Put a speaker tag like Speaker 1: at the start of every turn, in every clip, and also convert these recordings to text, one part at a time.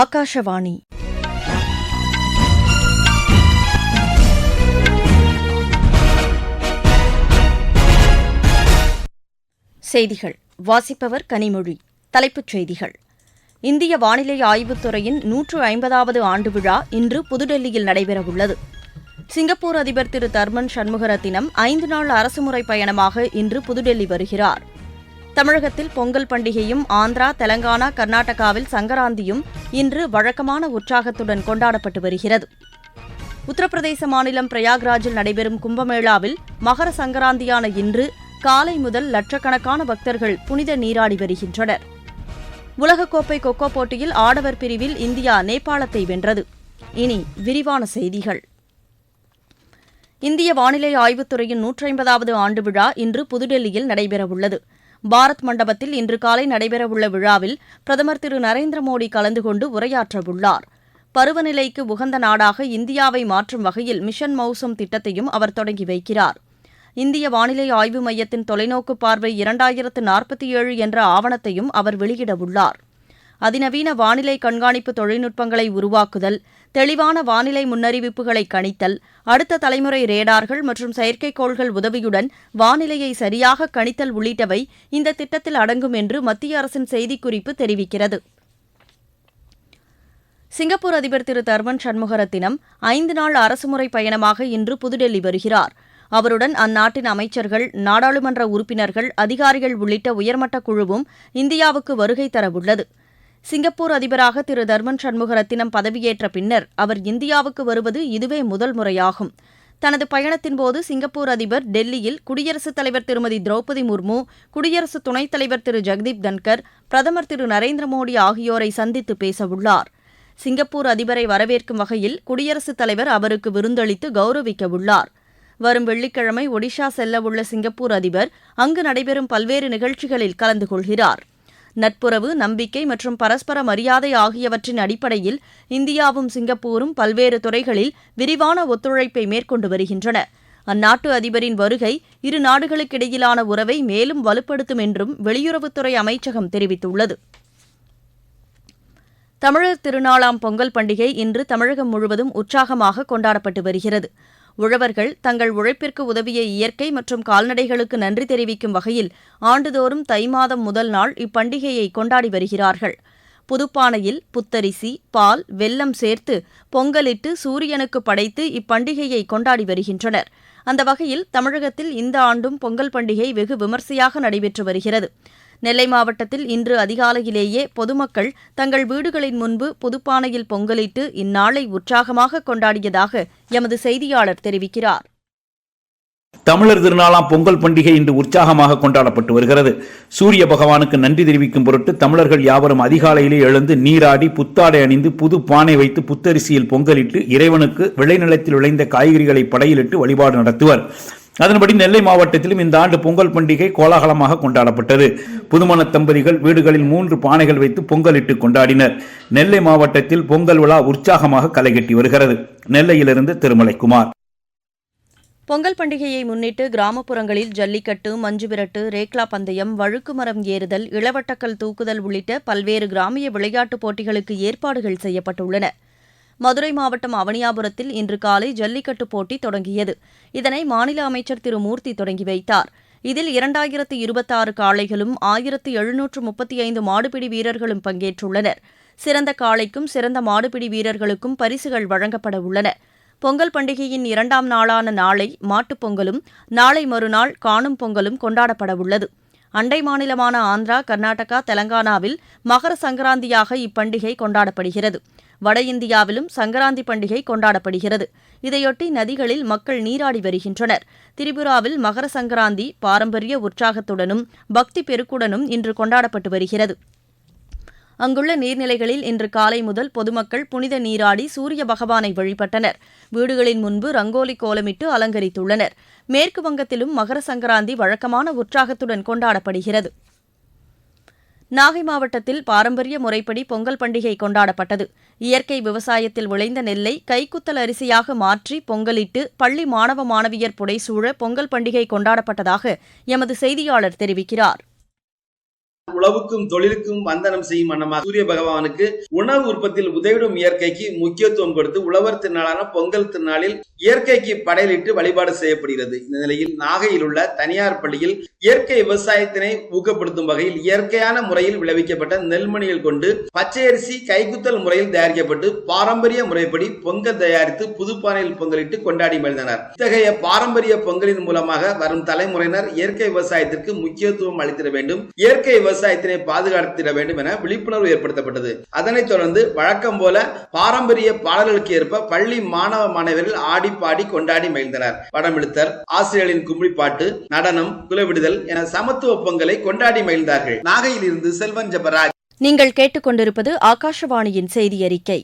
Speaker 1: ஆகாஷவாணி செய்திகள் வாசிப்பவர் கனிமொழி தலைப்புச் செய்திகள் இந்திய வானிலை ஆய்வுத்துறையின் நூற்று ஐம்பதாவது ஆண்டு விழா இன்று புதுடெல்லியில் நடைபெறவுள்ளது சிங்கப்பூர் அதிபர் திரு தர்மன் சண்முகரத்தினம் ஐந்து நாள் அரசுமுறை பயணமாக இன்று புதுடெல்லி வருகிறார் தமிழகத்தில் பொங்கல் பண்டிகையும் ஆந்திரா தெலங்கானா கர்நாடகாவில் சங்கராந்தியும் இன்று வழக்கமான உற்சாகத்துடன் கொண்டாடப்பட்டு வருகிறது உத்தரப்பிரதேச மாநிலம் பிரயாக்ராஜில் நடைபெறும் கும்பமேளாவில் மகர சங்கராந்தியான இன்று காலை முதல் லட்சக்கணக்கான பக்தர்கள் புனித நீராடி வருகின்றனர் உலகக்கோப்பை கொக்கோ போட்டியில் ஆடவர் பிரிவில் இந்தியா நேபாளத்தை வென்றது இனி விரிவான செய்திகள் இந்திய வானிலை ஆய்வுத்துறையின் நூற்றி ஐம்பதாவது ஆண்டு விழா இன்று புதுடெல்லியில் நடைபெறவுள்ளது பாரத் மண்டபத்தில் இன்று காலை நடைபெறவுள்ள விழாவில் பிரதமர் திரு நரேந்திர மோடி கலந்து கொண்டு உரையாற்றவுள்ளார் பருவநிலைக்கு உகந்த நாடாக இந்தியாவை மாற்றும் வகையில் மிஷன் மவுசம் திட்டத்தையும் அவர் தொடங்கி வைக்கிறார் இந்திய வானிலை ஆய்வு மையத்தின் தொலைநோக்கு பார்வை இரண்டாயிரத்து நாற்பத்தி ஏழு என்ற ஆவணத்தையும் அவர் வெளியிடவுள்ளார் அதிநவீன வானிலை கண்காணிப்பு தொழில்நுட்பங்களை உருவாக்குதல் தெளிவான வானிலை முன்னறிவிப்புகளை கணித்தல் அடுத்த தலைமுறை ரேடார்கள் மற்றும் செயற்கைக்கோள்கள் உதவியுடன் வானிலையை சரியாக கணித்தல் உள்ளிட்டவை இந்த திட்டத்தில் அடங்கும் என்று மத்திய அரசின் செய்திக்குறிப்பு தெரிவிக்கிறது சிங்கப்பூர் அதிபர் திரு தர்மன் சண்முகரத்தினம் ஐந்து நாள் அரசுமுறை பயணமாக இன்று புதுடெல்லி வருகிறார் அவருடன் அந்நாட்டின் அமைச்சர்கள் நாடாளுமன்ற உறுப்பினர்கள் அதிகாரிகள் உள்ளிட்ட உயர்மட்ட குழுவும் இந்தியாவுக்கு வருகை தரவுள்ளது சிங்கப்பூர் அதிபராக திரு தர்மன் சண்முகரத்தினம் பதவியேற்ற பின்னர் அவர் இந்தியாவுக்கு வருவது இதுவே முதல் முறையாகும் தனது பயணத்தின்போது சிங்கப்பூர் அதிபர் டெல்லியில் குடியரசுத் தலைவர் திருமதி திரௌபதி முர்மு குடியரசு துணைத் தலைவர் திரு ஜெகதீப் தன்கர் பிரதமர் திரு நரேந்திர மோடி ஆகியோரை சந்தித்து பேசவுள்ளார் சிங்கப்பூர் அதிபரை வரவேற்கும் வகையில் குடியரசுத் தலைவர் அவருக்கு விருந்தளித்து கௌரவிக்க உள்ளார் வரும் வெள்ளிக்கிழமை ஒடிஷா செல்லவுள்ள சிங்கப்பூர் அதிபர் அங்கு நடைபெறும் பல்வேறு நிகழ்ச்சிகளில் கலந்து கொள்கிறார் நட்புறவு நம்பிக்கை மற்றும் பரஸ்பர மரியாதை ஆகியவற்றின் அடிப்படையில் இந்தியாவும் சிங்கப்பூரும் பல்வேறு துறைகளில் விரிவான ஒத்துழைப்பை மேற்கொண்டு வருகின்றன அந்நாட்டு அதிபரின் வருகை இரு நாடுகளுக்கிடையிலான உறவை மேலும் வலுப்படுத்தும் என்றும் வெளியுறவுத்துறை அமைச்சகம் தெரிவித்துள்ளது தமிழர் திருநாளாம் பொங்கல் பண்டிகை இன்று தமிழகம் முழுவதும் உற்சாகமாக கொண்டாடப்பட்டு வருகிறது உழவர்கள் தங்கள் உழைப்பிற்கு உதவிய இயற்கை மற்றும் கால்நடைகளுக்கு நன்றி தெரிவிக்கும் வகையில் ஆண்டுதோறும் தை மாதம் முதல் நாள் இப்பண்டிகையை கொண்டாடி வருகிறார்கள் புதுப்பானையில் புத்தரிசி பால் வெல்லம் சேர்த்து பொங்கலிட்டு சூரியனுக்கு படைத்து இப்பண்டிகையை கொண்டாடி வருகின்றனர் அந்த வகையில் தமிழகத்தில் இந்த ஆண்டும் பொங்கல் பண்டிகை வெகு விமர்சையாக நடைபெற்று வருகிறது நெல்லை மாவட்டத்தில் இன்று அதிகாலையிலேயே பொதுமக்கள் தங்கள் வீடுகளின் முன்பு புதுப்பானையில் பொங்கலிட்டு இந்நாளை உற்சாகமாக கொண்டாடியதாக எமது செய்தியாளர் தெரிவிக்கிறார்
Speaker 2: தமிழர் திருநாளாம் பொங்கல் பண்டிகை இன்று உற்சாகமாக கொண்டாடப்பட்டு வருகிறது சூரிய பகவானுக்கு நன்றி தெரிவிக்கும் பொருட்டு தமிழர்கள் யாவரும் அதிகாலையிலே எழுந்து நீராடி புத்தாடை அணிந்து புது பானை வைத்து புத்தரிசியில் பொங்கலிட்டு இறைவனுக்கு விளைநிலத்தில் விளைந்த காய்கறிகளை படையிலிட்டு வழிபாடு நடத்துவர் அதன்படி நெல்லை மாவட்டத்திலும் இந்த ஆண்டு பொங்கல் பண்டிகை கோலாகலமாக கொண்டாடப்பட்டது புதுமண தம்பதிகள் வீடுகளில் மூன்று பானைகள் வைத்து பொங்கலிட்டு கொண்டாடினர் நெல்லை மாவட்டத்தில் பொங்கல் விழா உற்சாகமாக கலைகட்டி வருகிறது நெல்லையிலிருந்து திருமலைக்குமார்
Speaker 1: பொங்கல் பண்டிகையை முன்னிட்டு கிராமப்புறங்களில் ஜல்லிக்கட்டு மஞ்சுவிரட்டு ரேக்லா பந்தயம் வழுக்கு மரம் ஏறுதல் இளவட்டக்கல் தூக்குதல் உள்ளிட்ட பல்வேறு கிராமிய விளையாட்டுப் போட்டிகளுக்கு ஏற்பாடுகள் செய்யப்பட்டுள்ளன மதுரை மாவட்டம் அவனியாபுரத்தில் இன்று காலை ஜல்லிக்கட்டு போட்டி தொடங்கியது இதனை மாநில அமைச்சர் திரு மூர்த்தி தொடங்கி வைத்தார் இதில் இரண்டாயிரத்து இருபத்தாறு காளைகளும் ஆயிரத்து எழுநூற்று முப்பத்தி ஐந்து மாடுபிடி வீரர்களும் பங்கேற்றுள்ளனர் சிறந்த காளைக்கும் சிறந்த மாடுபிடி வீரர்களுக்கும் பரிசுகள் வழங்கப்பட உள்ளன பொங்கல் பண்டிகையின் இரண்டாம் நாளான நாளை மாட்டுப் பொங்கலும் நாளை மறுநாள் காணும் பொங்கலும் கொண்டாடப்பட உள்ளது அண்டை மாநிலமான ஆந்திரா கர்நாடகா தெலங்கானாவில் மகர சங்கராந்தியாக இப்பண்டிகை கொண்டாடப்படுகிறது வட இந்தியாவிலும் சங்கராந்தி பண்டிகை கொண்டாடப்படுகிறது இதையொட்டி நதிகளில் மக்கள் நீராடி வருகின்றனர் திரிபுராவில் மகர சங்கராந்தி பாரம்பரிய உற்சாகத்துடனும் பக்தி பெருக்குடனும் இன்று கொண்டாடப்பட்டு வருகிறது அங்குள்ள நீர்நிலைகளில் இன்று காலை முதல் பொதுமக்கள் புனித நீராடி சூரிய பகவானை வழிபட்டனர் வீடுகளின் முன்பு ரங்கோலி கோலமிட்டு அலங்கரித்துள்ளனர் மேற்கு வங்கத்திலும் மகர சங்கராந்தி வழக்கமான உற்சாகத்துடன் கொண்டாடப்படுகிறது நாகை மாவட்டத்தில் பாரம்பரிய முறைப்படி பொங்கல் பண்டிகை கொண்டாடப்பட்டது இயற்கை விவசாயத்தில் விளைந்த நெல்லை கைக்குத்தல் அரிசியாக மாற்றி பொங்கலிட்டு பள்ளி மாணவ மாணவியர் புடைசூழ பொங்கல் பண்டிகை கொண்டாடப்பட்டதாக எமது செய்தியாளர் தெரிவிக்கிறார்
Speaker 2: உழவுக்கும் தொழிலுக்கும் வந்தனம் செய்யும் வண்ணமாக சூரிய பகவானுக்கு உணவு உற்பத்தியில் உதவிடும் இயற்கைக்கு முக்கியத்துவம் கொடுத்து உழவர் திருநாளான பொங்கல் திருநாளில் இயற்கைக்கு படையலிட்டு வழிபாடு செய்யப்படுகிறது இந்த நிலையில் நாகையில் உள்ள தனியார் பள்ளியில் இயற்கை விவசாயத்தினை ஊக்கப்படுத்தும் வகையில் இயற்கையான முறையில் விளைவிக்கப்பட்ட நெல்மணிகள் கொண்டு பச்சையரிசி கைக்குத்தல் முறையில் தயாரிக்கப்பட்டு பாரம்பரிய முறைப்படி பொங்கல் தயாரித்து புதுப்பானையில் பொங்கலிட்டு கொண்டாடி மகிழ்ந்தனர் இத்தகைய பாரம்பரிய பொங்கலின் மூலமாக வரும் தலைமுறையினர் இயற்கை விவசாயத்திற்கு முக்கியத்துவம் அளித்திட வேண்டும் இயற்கை விவசாயத்தினை பாதுகாத்திட வேண்டும் என விழிப்புணர்வு ஏற்படுத்தப்பட்டது அதனைத் தொடர்ந்து வழக்கம் போல பாரம்பரிய பாடல்களுக்கு ஏற்ப பள்ளி மாணவ மாணவர்கள் ஆடி பாடி கொண்டாடி மகிழ்ந்தனர் படம் படமெடுத்தல் ஆசிரியர்களின் கும்பி பாட்டு நடனம் குலவிடுதல் என சமத்துவ பொங்கலை கொண்டாடி மகிழ்ந்தார்கள் நாகையில் இருந்து செல்வன் ஜபராஜ்
Speaker 1: நீங்கள் கேட்டுக்கொண்டிருப்பது ஆகாஷவாணியின் செய்தி அறிக்கை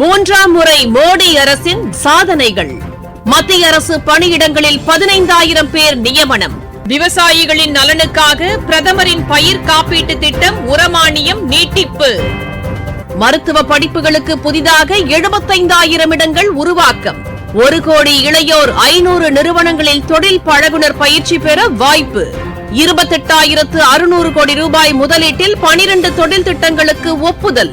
Speaker 1: மூன்றாம் முறை மோடி அரசின் சாதனைகள் மத்திய அரசு பணியிடங்களில் பதினைந்தாயிரம் பேர் நியமனம் விவசாயிகளின் நலனுக்காக பிரதமரின் பயிர் காப்பீட்டு திட்டம் உரமானியம் நீட்டிப்பு மருத்துவ படிப்புகளுக்கு புதிதாக எழுபத்தைந்தாயிரம் இடங்கள் உருவாக்கம் ஒரு கோடி இளையோர் ஐநூறு நிறுவனங்களில் தொழில் பழகுனர் பயிற்சி பெற வாய்ப்பு இருபத்தெட்டாயிரத்து அறுநூறு கோடி ரூபாய் முதலீட்டில் பனிரண்டு தொழில் திட்டங்களுக்கு ஒப்புதல்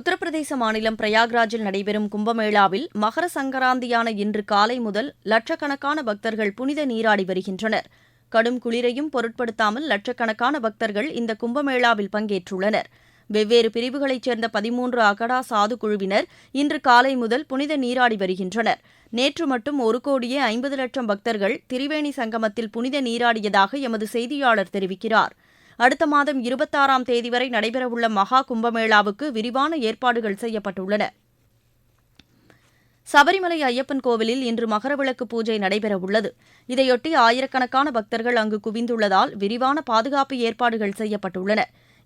Speaker 1: உத்தரப்பிரதேச மாநிலம் பிரயாக்ராஜில் நடைபெறும் கும்பமேளாவில் மகர சங்கராந்தியான இன்று காலை முதல் லட்சக்கணக்கான பக்தர்கள் புனித நீராடி வருகின்றனர் கடும் குளிரையும் பொருட்படுத்தாமல் லட்சக்கணக்கான பக்தர்கள் இந்த கும்பமேளாவில் பங்கேற்றுள்ளனர் வெவ்வேறு பிரிவுகளைச் சேர்ந்த பதிமூன்று அகடா சாது குழுவினர் இன்று காலை முதல் புனித நீராடி வருகின்றனர் நேற்று மட்டும் ஒரு கோடியே ஐம்பது லட்சம் பக்தர்கள் திரிவேணி சங்கமத்தில் புனித நீராடியதாக எமது செய்தியாளர் தெரிவிக்கிறார் அடுத்த மாதம் இருபத்தாறாம் தேதி வரை நடைபெறவுள்ள மகா கும்பமேளாவுக்கு விரிவான ஏற்பாடுகள் செய்யப்பட்டுள்ளன சபரிமலை ஐயப்பன் கோவிலில் இன்று மகரவிளக்கு பூஜை நடைபெறவுள்ளது இதையொட்டி ஆயிரக்கணக்கான பக்தர்கள் அங்கு குவிந்துள்ளதால் விரிவான பாதுகாப்பு ஏற்பாடுகள் செய்யப்பட்டுள்ளன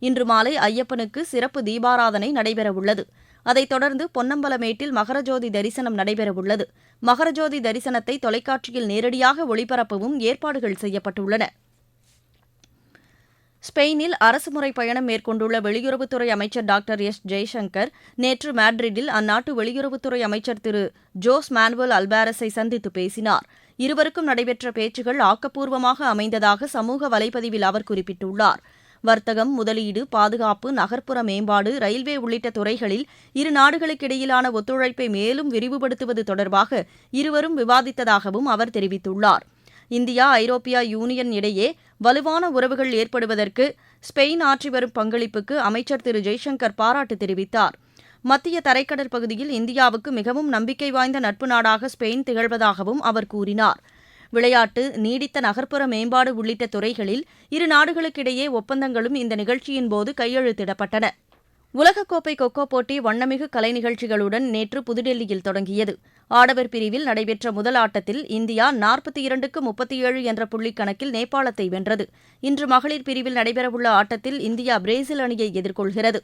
Speaker 1: இன்று மாலை ஐயப்பனுக்கு சிறப்பு தீபாராதனை நடைபெறவுள்ளது அதைத் தொடர்ந்து பொன்னம்பலமேட்டில் மகரஜோதி தரிசனம் நடைபெறவுள்ளது மகரஜோதி தரிசனத்தை தொலைக்காட்சியில் நேரடியாக ஒளிபரப்பவும் ஏற்பாடுகள் செய்யப்பட்டுள்ளன ஸ்பெயினில் அரசுமுறை பயணம் மேற்கொண்டுள்ள வெளியுறவுத்துறை அமைச்சர் டாக்டர் எஸ் ஜெய்சங்கர் நேற்று மேட்ரிடில் அந்நாட்டு வெளியுறவுத்துறை அமைச்சர் திரு ஜோஸ் மானுவல் அல்பாரஸை சந்தித்து பேசினார் இருவருக்கும் நடைபெற்ற பேச்சுகள் ஆக்கப்பூர்வமாக அமைந்ததாக சமூக வலைப்பதிவில் அவர் குறிப்பிட்டுள்ளார் வர்த்தகம் முதலீடு பாதுகாப்பு நகர்ப்புற மேம்பாடு ரயில்வே உள்ளிட்ட துறைகளில் இரு நாடுகளுக்கிடையிலான ஒத்துழைப்பை மேலும் விரிவுபடுத்துவது தொடர்பாக இருவரும் விவாதித்ததாகவும் அவர் தெரிவித்துள்ளார் இந்தியா ஐரோப்பியா யூனியன் இடையே வலுவான உறவுகள் ஏற்படுவதற்கு ஸ்பெயின் ஆற்றி வரும் பங்களிப்புக்கு அமைச்சர் திரு ஜெய்சங்கர் பாராட்டு தெரிவித்தார் மத்திய தரைக்கடல் பகுதியில் இந்தியாவுக்கு மிகவும் நம்பிக்கை வாய்ந்த நட்பு நாடாக ஸ்பெயின் திகழ்வதாகவும் அவர் கூறினார் விளையாட்டு நீடித்த நகர்ப்புற மேம்பாடு உள்ளிட்ட துறைகளில் இரு நாடுகளுக்கிடையே ஒப்பந்தங்களும் இந்த நிகழ்ச்சியின் போது கையெழுத்திடப்பட்டன உலகக்கோப்பை கொக்கோ போட்டி வண்ணமிகு கலை நிகழ்ச்சிகளுடன் நேற்று புதுடெல்லியில் தொடங்கியது ஆடவர் பிரிவில் நடைபெற்ற முதல் ஆட்டத்தில் இந்தியா நாற்பத்தி இரண்டுக்கு முப்பத்தி ஏழு என்ற புள்ளிக் கணக்கில் நேபாளத்தை வென்றது இன்று மகளிர் பிரிவில் நடைபெறவுள்ள ஆட்டத்தில் இந்தியா பிரேசில் அணியை எதிர்கொள்கிறது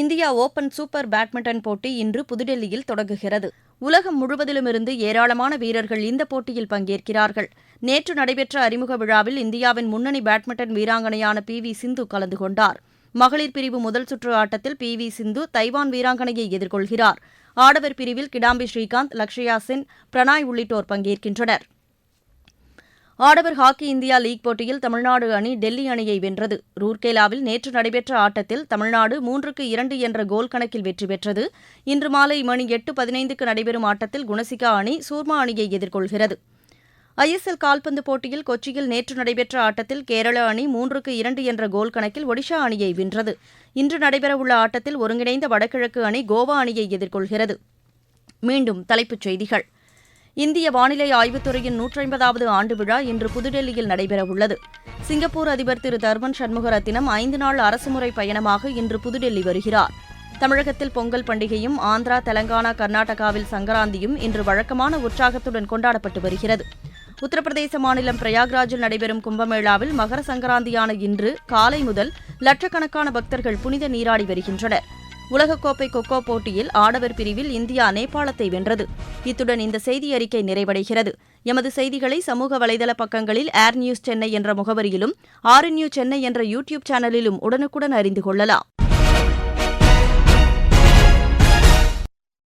Speaker 1: இந்தியா ஓபன் சூப்பர் பேட்மிண்டன் போட்டி இன்று புதுடெல்லியில் தொடங்குகிறது உலகம் முழுவதிலுமிருந்து ஏராளமான வீரர்கள் இந்த போட்டியில் பங்கேற்கிறார்கள் நேற்று நடைபெற்ற அறிமுக விழாவில் இந்தியாவின் முன்னணி பேட்மிண்டன் வீராங்கனையான பி வி சிந்து கலந்து கொண்டார் மகளிர் பிரிவு முதல் சுற்று ஆட்டத்தில் பி வி சிந்து தைவான் வீராங்கனையை எதிர்கொள்கிறார் ஆடவர் பிரிவில் கிடாம்பி ஸ்ரீகாந்த் லக்ஷயா சென் பிரணாய் உள்ளிட்டோர் பங்கேற்கின்றனர் ஆடவர் ஹாக்கி இந்தியா லீக் போட்டியில் தமிழ்நாடு அணி டெல்லி அணியை வென்றது ரூர்கேலாவில் நேற்று நடைபெற்ற ஆட்டத்தில் தமிழ்நாடு மூன்றுக்கு இரண்டு என்ற கோல் கணக்கில் வெற்றி பெற்றது இன்று மாலை மணி எட்டு பதினைந்துக்கு நடைபெறும் ஆட்டத்தில் குணசிகா அணி சூர்மா அணியை எதிர்கொள்கிறது ஐ எஸ் எல் கால்பந்து போட்டியில் கொச்சியில் நேற்று நடைபெற்ற ஆட்டத்தில் கேரள அணி மூன்றுக்கு இரண்டு என்ற கோல் கணக்கில் ஒடிஷா அணியை வென்றது இன்று நடைபெறவுள்ள ஆட்டத்தில் ஒருங்கிணைந்த வடகிழக்கு அணி கோவா அணியை எதிர்கொள்கிறது மீண்டும் தலைப்புச் செய்திகள் இந்திய வானிலை ஆய்வுத்துறையின் நூற்றைம்பதாவது ஆண்டு விழா இன்று புதுடெல்லியில் நடைபெறவுள்ளது சிங்கப்பூர் அதிபர் திரு தர்மன் சண்முகரத்தினம் ஐந்து நாள் அரசுமுறை பயணமாக இன்று புதுடெல்லி வருகிறார் தமிழகத்தில் பொங்கல் பண்டிகையும் ஆந்திரா தெலங்கானா கர்நாடகாவில் சங்கராந்தியும் இன்று வழக்கமான உற்சாகத்துடன் கொண்டாடப்பட்டு வருகிறது உத்தரப்பிரதேச மாநிலம் பிரயாக்ராஜில் நடைபெறும் கும்பமேளாவில் மகர சங்கராந்தியான இன்று காலை முதல் லட்சக்கணக்கான பக்தர்கள் புனித நீராடி வருகின்றனர் உலகக்கோப்பை கொக்கோ போட்டியில் ஆடவர் பிரிவில் இந்தியா நேபாளத்தை வென்றது இத்துடன் இந்த செய்தி அறிக்கை நிறைவடைகிறது எமது செய்திகளை சமூக வலைதள பக்கங்களில் ஏர் நியூஸ் சென்னை என்ற முகவரியிலும் ஆர் நியூ சென்னை என்ற யூடியூப் சேனலிலும் உடனுக்குடன் அறிந்து கொள்ளலாம்